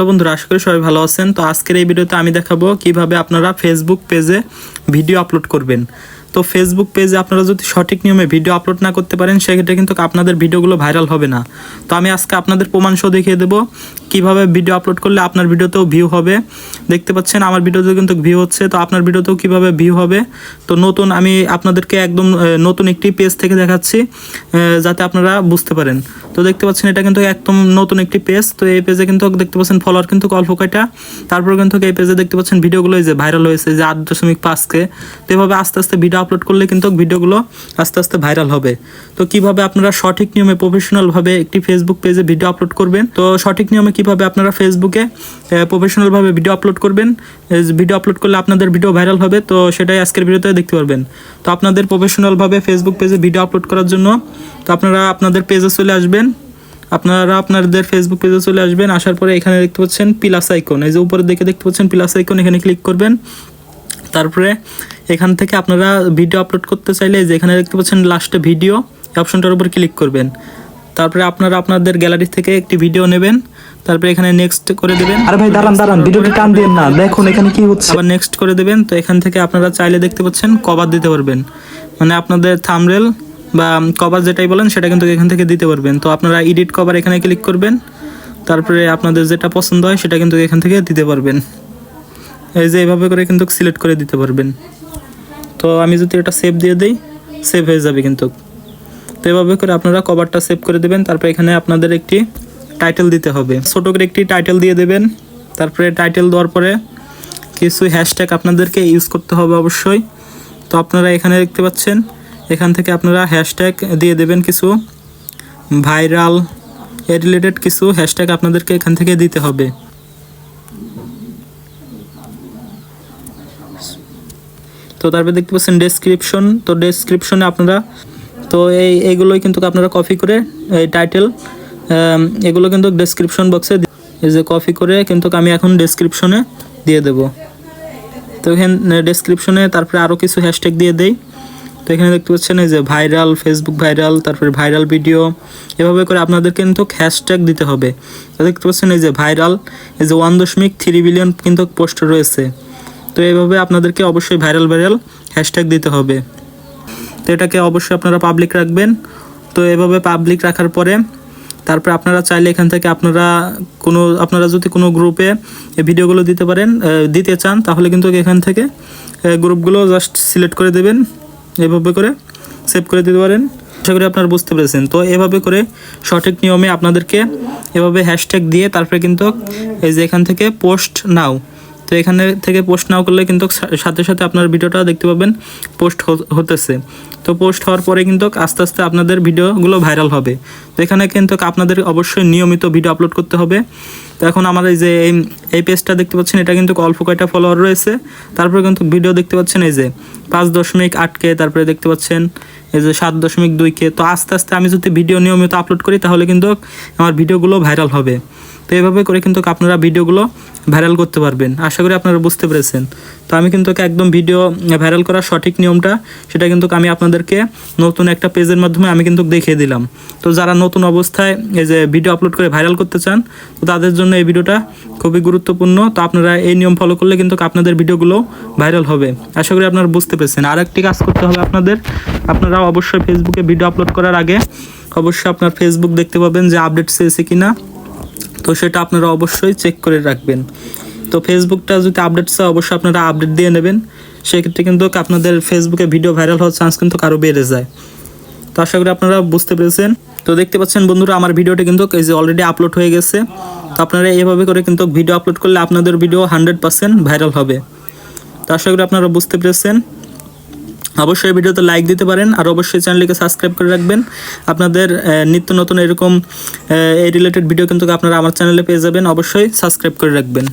তো বন্ধুরা, আশা করি সবাই ভালো আছেন। তো আজকের এই ভিডিওতে আমি দেখাবো কীভাবে আপনারা ফেসবুক পেজে ভিডিও আপলোড করবেন। তো ফেসবুক পেজে আপনারা যদি সঠিক নিয়মে ভিডিও আপলোড না করতে পারেন, সেক্ষেত্রে কিন্তু আপনাদের ভিডিওগুলো ভাইরাল হবে না। তো আমি আজকে আপনাদের প্রমাণ সহ দেখিয়ে দেবো কীভাবে ভিডিও আপলোড করলে আপনার ভিডিওতেও ভিউ হবে। দেখতে পাচ্ছেন, আমার ভিডিওতেও কিন্তু ভিউ হচ্ছে, তো আপনার ভিডিওতেও কীভাবে ভিউ হবে? তো নতুন, আমি আপনাদেরকে একদম নতুন একটি পেজ থেকে দেখাচ্ছি যাতে আপনারা বুঝতে পারেন। তো দেখতে পাচ্ছেন, এটা কিন্তু একদম নতুন একটি পেজ তো এই পেজে কিন্তু দেখতে পাচ্ছেন ফলোয়ার কিন্তু অল্প কয়টা। তারপর কিন্তু এই পেজে দেখতে পাচ্ছেন ভিডিওগুলো যে ভাইরাল হয়েছে, যে আট দশমিক পাঁচকে। তো এভাবে আস্তে আস্তে ভিডিও আপলোড করলে কিন্তু ভিডিওগুলো আস্তে আস্তে ভাইরাল হবে। তো কীভাবে আপনারা সঠিক নিয়মে প্রফেশনালভাবে একটি ফেসবুক পেজে ভিডিও আপলোড করবেন? তো সঠিক নিয়মে কীভাবে আপনারা ফেসবুকে প্রফেশনালভাবে ভিডিও আপলোড করবেন? ভিডিও আপলোড করলে আপনাদের ভিডিও ভাইরাল হবে, তো সেটাই আজকের ভিডিওতে দেখতে পারবেন। তো আপনাদের প্রফেশনালভাবে ফেসবুক পেজে ভিডিও আপলোড করার জন্য, তো আপনারা আপনাদের পেজে চলে আসবেন। আপনারা আপনাদের ফেসবুক পেজে চলে আসবেন, আসার পরে এখানে দেখতে পাচ্ছেন প্লাস আইকন এই যে উপরে দেখে দেখতে পাচ্ছেন প্লাস আইকন এখানে ক্লিক করবেন। তারপরে এখান থেকে আপনারা ভিডিও আপলোড করতে চাইলে যে এখানে দেখতে পাচ্ছেন লাস্টে ভিডিও অপশনটার উপর ক্লিক করবেন। তারপরে আপনারা আপনাদের গ্যালারি থেকে একটি ভিডিও নেবেন তারপরে এখানে নেক্সট করে দেবেন। আরে ভাই দাঁড়ান দাঁড়ান ভিডিওটি টান দিন না দেখুন এখানে কি হচ্ছে। আবার নেক্সট করে দেবেন তো এখান থেকে আপনারা চাইলে দেখতে পাচ্ছেন কভার দিতে পারবেন। মানে আপনাদের থামরেল বা কভার যেটাই বলেন সেটা কিন্তু এখান থেকে দিতে পারবেন। তো আপনারা এডিট কভার এখানে ক্লিক করবেন তারপরে আপনাদের যেটা পছন্দ হয় সেটা কিন্তু এখান থেকে দিতে পারবেন। এই যে এইভাবে করে কিন্তু সিলেক্ট করে দিতে পারবেন। তো আমি যদি এটা সেভ দিয়ে দিই সেভ হয়ে যাবে কিন্তু। তো এভাবে করে আপনারা কভারটা সেভ করে দেবেন, তারপরে এখানে আপনাদের একটি টাইটেল দিতে হবে। ছোটো করে একটি টাইটেল দিয়ে দেবেন, তারপরে টাইটেল দেওয়ার পরে কিছু হ্যাশট্যাগ আপনাদেরকে ইউজ করতে হবে অবশ্যই। তো আপনারা এখানে দেখতে পাচ্ছেন, এখান থেকে আপনারা হ্যাশট্যাগ দিয়ে দেবেন কিছু ভাইরাল এ রিলেটেড কিছু হ্যাশট্যাগ আপনাদেরকে এখান থেকে দিতে হবে। তো তারপরে দেখতে পাচ্ছেন ডেসক্রিপশন তো ডেসক্রিপশনে আপনারা, তো এই এইগুলোই কিন্তু আপনারা কপি করে এই টাইটেল এগুলো কিন্তু ডেসক্রিপশন বক্সে এই যে কপি করে কিন্তু আমি এখন ডেসক্রিপশনে দিয়ে দেব। তো এখানে ডেসক্রিপশনে তারপরে আরও কিছু হ্যাশট্যাগ দিয়ে দেই। তো এখানে দেখতে পাচ্ছেন এই যে ভাইরাল ফেসবুক ভাইরাল তারপরে ভাইরাল ভিডিও এভাবে করে আপনাদের কিন্তু হ্যাশট্যাগ দিতে হবে। তো দেখতে পাচ্ছেন এই যে ভাইরাল এই যে ওয়ান দশমিক থ্রি বিলিয়ন কিন্তু পোস্ট রয়েছে। তো এইভাবে আপনাদেরকে অবশ্যই ভাইরাল ভাইরাল হ্যাশট্যাগ দিতে হবে। তো এটাকে অবশ্যই আপনারা পাবলিক রাখবেন। তো এভাবে পাবলিক রাখার পরে তারপরে আপনারা চাইলে এখান থেকে আপনারা কোনো, আপনারা যদি কোনো গ্রুপে ভিডিওগুলো দিতে পারেন দিতে চান, তাহলে কিন্তু এখান থেকে গ্রুপগুলো জাস্ট সিলেক্ট করে দেবেন। এভাবে করে সেভ করে দিতে পারেন। আশা করি আপনারা বুঝতে পেরেছেন। তো এভাবে করে সঠিক নিয়মে আপনাদেরকে এভাবে হ্যাশট্যাগ দিয়ে তারপরে কিন্তু এই যে এখান থেকে পোস্ট নাও তো এখানে থেকে পোস্ট নাও করলে কিন্তু সাথে সাথে আপনার ভিডিওটা দেখতে পাবেন পোস্ট হতেছে। তো পোস্ট হওয়ার পরে কিন্তু আস্তে আস্তে আপনাদের ভিডিওগুলো ভাইরাল হবে। তো এখানে কিন্তু আপনাদের অবশ্যই নিয়মিত ভিডিও আপলোড করতে হবে। তো এখন আমার এই যে এই এই পেজটা দেখতে পাচ্ছেন, এটা কিন্তু অল্প কয়টা ফলোয়ার রয়েছে। তারপরে কিন্তু ভিডিও দেখতে পাচ্ছেন এই যে পাঁচ দশমিক আটকে তারপরে দেখতে পাচ্ছেন এই যে সাত দশমিক দুইকে তো আস্তে আস্তে আমি যদি ভিডিও নিয়মিত আপলোড করি, তাহলে কিন্তু আমার ভিডিওগুলো ভাইরাল হবে। তো এইভাবে করে কিন্তু আপনারা ভিডিওগুলো ভাইরাল করতে পারবেন। আশা করি আপনারা বুঝতে পেরেছেন। তো আমি কিন্তু একদম ভিডিও ভাইরাল করার সঠিক নিয়মটা, সেটা কিন্তু আমি আপনাদেরকে নতুন একটা পেজের মাধ্যমে আমি কিন্তু দেখিয়ে দিলাম। তো যারা নতুন অবস্থায় এই যে ভিডিও আপলোড করে ভাইরাল করতে চান, তো তাদের জন্য এই ভিডিওটা খুবই গুরুত্বপূর্ণ। তো আপনারা এই নিয়ম ফলো করলে কিন্তু আপনাদের ভিডিওগুলো ভাইরাল হবে। আশা করি আপনারা বুঝতে পেরেছেন। আর একটি কাজ করতে হবে আপনাদের। আপনারা অবশ্যই ফেসবুকে ভিডিও আপলোড করার আগে অবশ্যই আপনার ফেসবুক দেখতে পাবেন যে আপডেট চেয়েছে কিনা। তো সেটা আপনারা অবশ্যই চেক করে রাখবেন। তো ফেসবুকটা যদি আপডেট চায়, অবশ্যই আপনারা আপডেট দিয়ে নেবেন। সেক্ষেত্রে কিন্তু আপনাদের ফেসবুকে ভিডিও ভাইরাল হওয়ার চান্স কিন্তু কারও বেড়ে যায়। তো আশা করি আপনারা বুঝতে পেরেছেন। তো দেখতে পাচ্ছেন বন্ধুরা, আমার ভিডিওটা কিন্তু এই যে অলরেডি আপলোড হয়ে গেছে। আপনারা এভাবে করে কিন্তু ভিডিও আপলোড করলে আপনাদের ভিডিও হান্ড্রেড পার্সেন্ট ভাইরাল হবে। তো আশা করি আপনারা বুঝতে পেরেছেন। অবশ্যই ভিডিওতে লাইক দিতে পারেন আর অবশ্যই চ্যানেলটিকে সাবস্ক্রাইব করে রাখবেন। আপনাদের নিত্য নতুন এরকম এই রিলেটেড ভিডিও কিন্তু আপনারা আমার চ্যানেলে পেয়ে যাবেন। অবশ্যই সাবস্ক্রাইব করে রাখবেন।